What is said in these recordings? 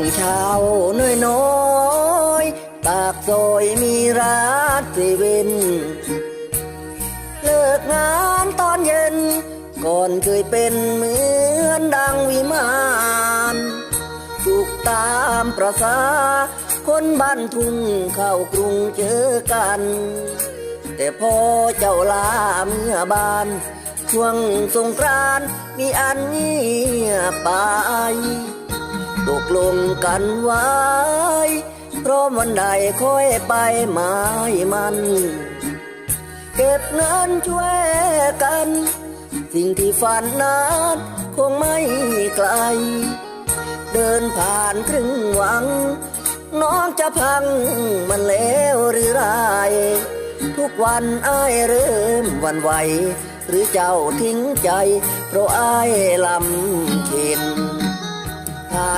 องชาน้อยน้อยปากซอยมีร้านเซเว่นเลิกงานตอนเย็น ก่อนเคยเป็นเหมือนดังวิมานสุขตามประสา คนบ้านทุ่งเข้ากรุงเจอกัน แต่พอเจ้าลาเมื่อบาน ช่วงสงกรานมีอันเงียบไป ตกลงกันไว้ เพราะวันใดค่อยไปหมายมัน เก็บเงินช่วยกัน สิ่งที่ฝันนั้นคงไม่ไกล เดินผ่านครึ่งหวัง น้องจะพังมันแล้วหรือไร ทุกวันอ้ายเริ่มวันไหว หรือเจ้าทิ้งใจ เพราะอ้ายลำเข็น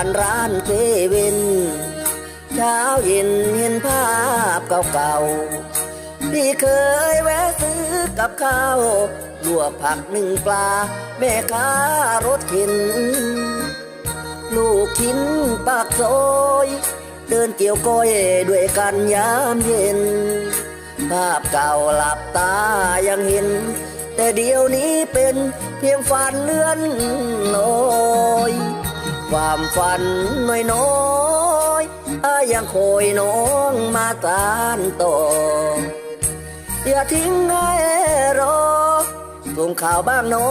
านร้านเซเว่นเช้าเย็นเห็นภาพเก่าๆที่เคยแวะซื้อกับข้าวลวกผักหนึ่งปลา แม่ค้ารถเข็น ลูกชิ้นปากซอยเดินเกี่ยวก้อยด้วยกันยามเย็น ภาพเก่าหลับตายังเห็น แต่เดี๋ยวนี้เป็นเพียงฝันเลื่อนลอย ความฝันน้อยน้อยๆอยังคอยน้องมาตานต่อ อย่าทิ้งให้รอส่งข่าวบ้างเนอ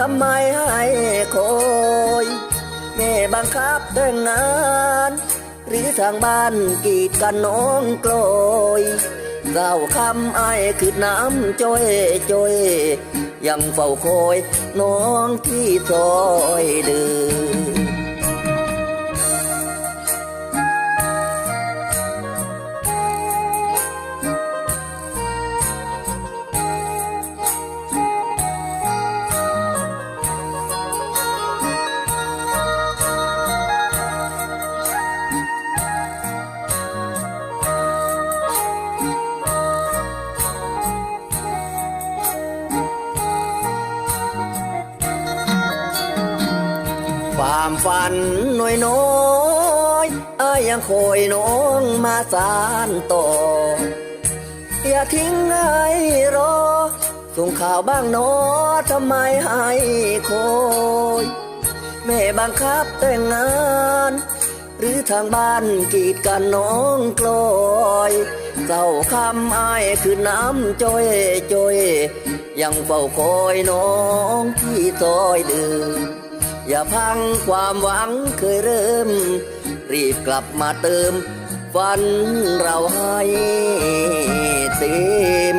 ทำไมให้คอยแม่บังคับแต่งงาน หรือทางบ้านกีดกันน้องกลอยเจ้าคำไอ้คือน้ำจ้อยจ้อยยังเฝ้าคอยน้องที่ซอยเดิน ความฝันน้อยน้อยๆอ้ยยังคอยน้องมาสานต่อ อย่าทิ้งให้รอ ส่งข่าวบ้างเนอทำไมให้คอยแม่บังคับแต่งงาน หรือทางบ้านกีดกันน้องกลอยเจ้าคำอายคือน้ำจ้อยจ้อยยังเฝ้าคอยน้องที่ซอยเดิม อย่าพังความหวังเคยเริ่ม รีบกลับมาเติมฝันเราให้เต็ม